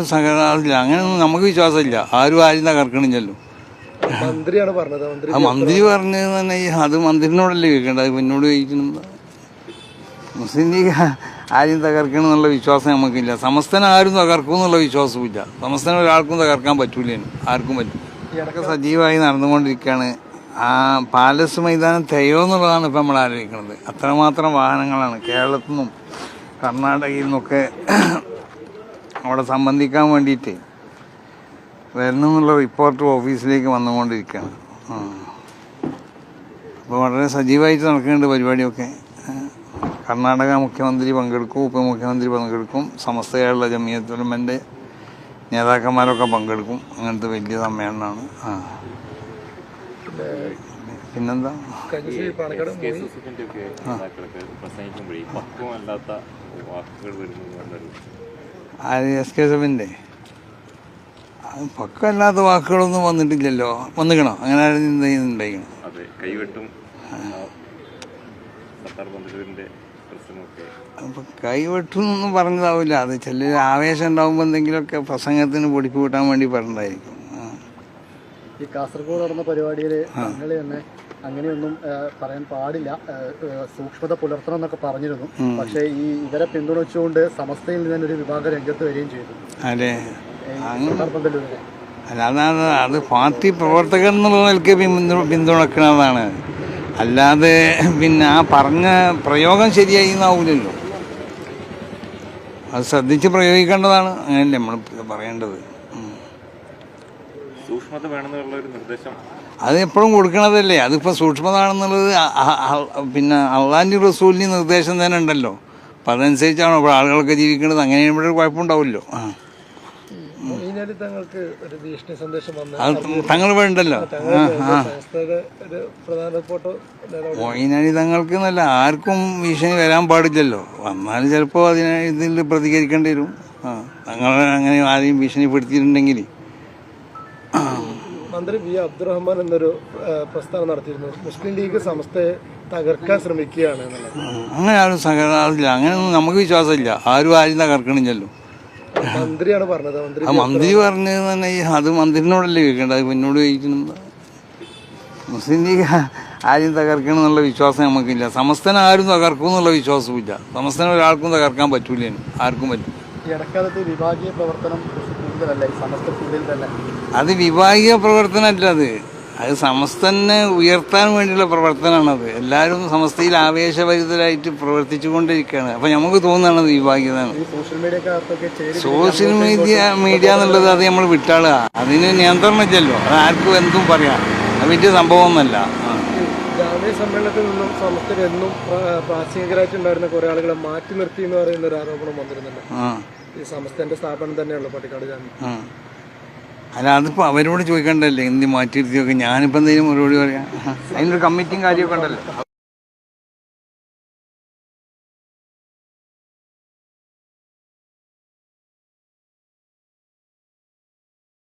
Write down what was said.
സഹകരണമില്ല അങ്ങനെയൊന്നും നമുക്ക് വിശ്വാസമില്ല. ആരും ആരും തകർക്കണില്ലല്ലോ. മന്ത്രിയാണ് പറഞ്ഞത്. മന്ത്രി ആ മന്ത്രി പറഞ്ഞത് തന്നെ അത് മന്ത്രിനോടല്ലേ ചോദിക്കേണ്ടത്? പിന്നോട് ചോദിക്കണം. മുസ്ലിം ലീഗ് ആരും തകർക്കണം എന്നുള്ള വിശ്വാസം നമുക്കില്ല. സമസ്തന ആരും തകർക്കും എന്നുള്ള വിശ്വാസവുമില്ല. സമസ്തന ഒരാൾക്കും തകർക്കാൻ പറ്റൂല ആർക്കും പറ്റും ഇടയ്ക്ക് സജീവമായി നടന്നുകൊണ്ടിരിക്കുകയാണ്. ആ പാലസ് മൈതാനം തെയോ എന്നുള്ളതാണ് ഇപ്പം നമ്മൾ ആലോചിക്കുന്നത്. അത്രമാത്രം വാഹനങ്ങളാണ്. കേരളത്തിൽ നിന്നും കർണാടകയിൽ നിന്നൊക്കെ അവിടെ സംബന്ധിക്കാൻ വേണ്ടിയിട്ട് വരുന്നു എന്നുള്ള റിപ്പോർട്ട് ഓഫീസിലേക്ക് വന്നുകൊണ്ടിരിക്കുകയാണ്. അപ്പോൾ വളരെ സജീവമായിട്ട് നടക്കുന്നുണ്ട് പരിപാടിയൊക്കെ. കർണാടക മുഖ്യമന്ത്രി പങ്കെടുക്കും ഉപമുഖ്യമന്ത്രി പങ്കെടുക്കും സമസ്ത കേരള ജമിയത്തുലമന്റെ നേതാക്കന്മാരൊക്കെ പങ്കെടുക്കും. അങ്ങനത്തെ വലിയ സമ്മേളനമാണ്. ആ. പിന്നെന്താ? പ്രസംഗിക്കുമ്പോഴേ പക്വമല്ലാത്ത വാക്കുകൾ വരുന്നു ആര് എസ് കെ എഫിന്റെ പക്കല്ലാത്ത വാക്കുകളൊന്നും വന്നിട്ടില്ലല്ലോ. വന്നിക്കണോ? അങ്ങനെ ഉണ്ടായിക്കണോ അതെ കൈവെട്ടും ഒന്നും കൈവെട്ടുന്നൊന്നും പറഞ്ഞതാവില്ല. അത് ചില ആവേശം ഉണ്ടാകുമ്പോൾ എന്തെങ്കിലുമൊക്കെ പ്രസംഗത്തിന് പൊടിപ്പ് കൂട്ടാൻ വേണ്ടി പറഞ്ഞതായിരിക്കും. ഈ കാസർഗോഡ് നടന്ന പരിപാടിയിൽ തന്നെ അങ്ങനെയൊന്നും പറയാൻ പാടില്ല. സൂക്ഷ്മത പുലർത്തണം എന്നൊക്കെ പറഞ്ഞിരുന്നു. പക്ഷേ ഈ ഇവരെ പിന്തുണച്ചുകൊണ്ട് സമസ്തയിൽ നിന്ന് തന്നെ ഒരു വിഭാഗം രംഗത്ത് വരികയും ചെയ്തു. അതെ. അല്ലാതെ അത് പാർട്ടി പ്രവർത്തകർ എന്നുള്ള നിലയ്ക്ക് പിന്തുണക്കണതാണ്. അല്ലാതെ പിന്നെ ആ പറഞ്ഞ പ്രയോഗം ശരിയായി എന്നാവില്ലല്ലോ അത് ശ്രദ്ധിച്ച് പ്രയോഗിക്കേണ്ടതാണ്. അങ്ങനെയല്ലേ നമ്മൾ പറയേണ്ടത്. സൂക്ഷ്മത വേണമെന്നുള്ള ഒരു നിർദ്ദേശം അത് എപ്പോഴും കൊടുക്കണതല്ലേ? അതിപ്പോൾ സൂക്ഷ്മതാണെന്നുള്ളത് പിന്നെ അള്ളാന്റെ റസൂലിന് നിർദ്ദേശം തന്നെ ഉണ്ടല്ലോ. അപ്പം അതനുസരിച്ചാണോ ഇപ്പോൾ ആളുകളൊക്കെ ജീവിക്കുന്നത് അങ്ങനെ ഇവിടെ കുഴപ്പമുണ്ടാവില്ലോ ആ. തങ്ങൾക്ക് ഒരു ഭീഷണി സന്ദേശം വന്ന് തങ്ങൾ വേണ്ടല്ലോ മൊയിനാലി തങ്ങൾക്ക് എന്നല്ല ആർക്കും ഭീഷണി വരാൻ പാടില്ലല്ലോ. വന്നാൽ ചിലപ്പോൾ അതിനെ ഇതിൽ പ്രതികരിക്കേണ്ടി വരും. ആ തങ്ങൾ അങ്ങനെ ആരെയും ഭീഷണിപ്പെടുത്തിയിട്ടുണ്ടെങ്കിൽ മന്ത്രി വി അബ്ദുറഹ്മാൻ എന്നൊരു പ്രസ്താവന നടത്തിയിരുന്നു. മുസ്ലിം ലീഗ് സമസ്തയെ തകർക്കാൻ ശ്രമിക്കുകയാണ് എന്നുള്ളത്. അങ്ങനെ ആരും സഹകരണമില്ല അങ്ങനെയൊന്നും നമുക്ക് വിശ്വാസമില്ല. ആരും ആരും തകർക്കണില്ലല്ലോ. മന്ത്രിയാണ് പറഞ്ഞത്. മന്ത്രി ആ മന്ത്രി പറഞ്ഞത് തന്നെ ഈ അത് മന്ത്രിനോടല്ലേ ചോദിക്കേണ്ടത്? പിന്നോട് ചോദിക്കുന്നത്. മുസ്ലിം ലീഗ് ആരും തകർക്കണം എന്നുള്ള വിശ്വാസം നമുക്കില്ല. സമസ്തന ആരും തകർക്കും എന്നുള്ള വിശ്വാസവും ഇല്ല സമസ്തന ഒരാൾക്കും തകർക്കാൻ പറ്റൂലേനും. ആർക്കും പറ്റില്ല ഈ ഇടക്കാലത്ത് വിഭാഗീയ പ്രവർത്തനം കൂടുതലല്ലേ സമസ്തക്കുള്ളിൽ തന്നെ. അത് വിവാഹിക പ്രവർത്തനമല്ല അത്. അത് സമസ്തനെ ഉയർത്താൻ വേണ്ടിയുള്ള പ്രവർത്തനമാണത് എല്ലാവരും സമസ്തയിൽ ആവേശഭരിതരായിട്ട് പ്രവർത്തിച്ചു കൊണ്ടിരിക്കുകയാണ് അപ്പം നമുക്ക് തോന്നുകയാണ് അത് വിഭാഗീയത ഈ സോഷ്യൽ മീഡിയ മീഡിയ എന്നുള്ളത് അത് നമ്മൾ വിട്ടാളുക അതിന് നിയന്ത്രണം വെച്ചല്ലോ അത് ആർക്കും എന്തും പറയാം. അത് വലിയ സംഭവമൊന്നുമല്ല. ജാമ്യ സമ്മേളനത്തിൽ നിന്നും സമസ്തർ എന്നും പ്രാ- പ്രാസംഗികരായിട്ടുണ്ടായിരുന്ന കുറെ ആളുകളെ മാറ്റി നിർത്തി എന്ന് പറയുന്ന ഒരു ആരോപണം വന്നിരുന്നുണ്ട്. ഈ സമസ്തന്റെ സ്ഥാപനം തന്നെയുള്ള പട്ടിക്കാട് ജാമ്യം അല്ല അതിപ്പോൾ അവരോട് ചോദിക്കണ്ടല്ലേ എന്ത് മാറ്റിയിരുത്തിയൊക്കെ? ഞാനിപ്പോൾ എന്തെങ്കിലും മറുപടി പറയാം? അതിനൊരു കമ്മിറ്റിയും കാര്യമൊക്കെ ഉണ്ടല്ലോ.